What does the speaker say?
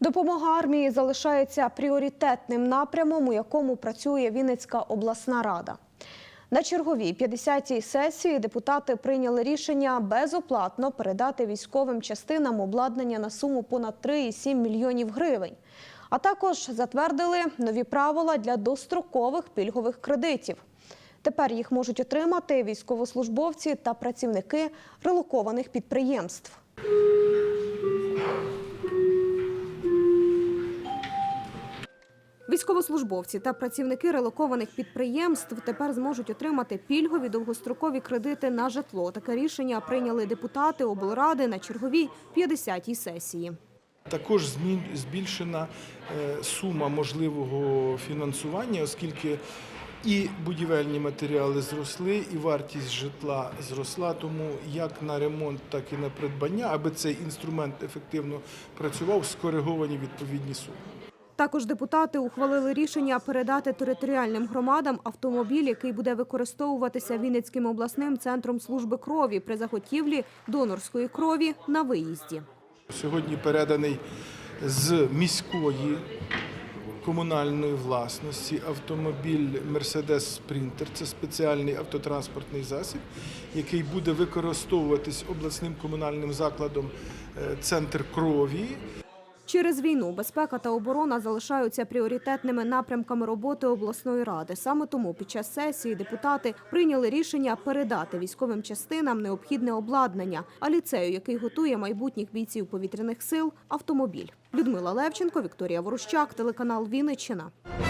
Допомога армії залишається пріоритетним напрямом, у якому працює Вінницька обласна рада. На черговій 50-й сесії депутати прийняли рішення безоплатно передати військовим частинам обладнання на суму понад 3,7 мільйонів гривень. А також затвердили нові правила для дострокових пільгових кредитів. Тепер їх можуть отримати військовослужбовці та працівники релокованих підприємств. Військовослужбовці та працівники релокованих підприємств тепер зможуть отримати пільгові довгострокові кредити на житло. Таке рішення прийняли депутати облради на черговій 50-й сесії. Також збільшена е, сума можливого фінансування, оскільки і будівельні матеріали зросли, і вартість житла зросла. Тому як на ремонт, так і на придбання, аби цей інструмент ефективно працював, скориговані відповідні суми. Також депутати ухвалили рішення передати територіальним громадам автомобіль, який буде використовуватися Вінницьким обласним центром служби крові при заготівлі донорської крові на виїзді. Сьогодні переданий з міської комунальної власності автомобіль Mercedes Sprinter. Це спеціальний автотранспортний засіб, який буде використовуватись обласним комунальним закладом е, Центр крові. Через війну безпека та оборона залишаються пріоритетними напрямками роботи обласної ради. Саме тому під час сесії депутати прийняли рішення передати військовим частинам необхідне обладнання, а ліцею, який готує майбутніх бійців повітряних сил, автомобіль. Людмила Левченко, Вікторія Ворущак, телеканал Вінниччина.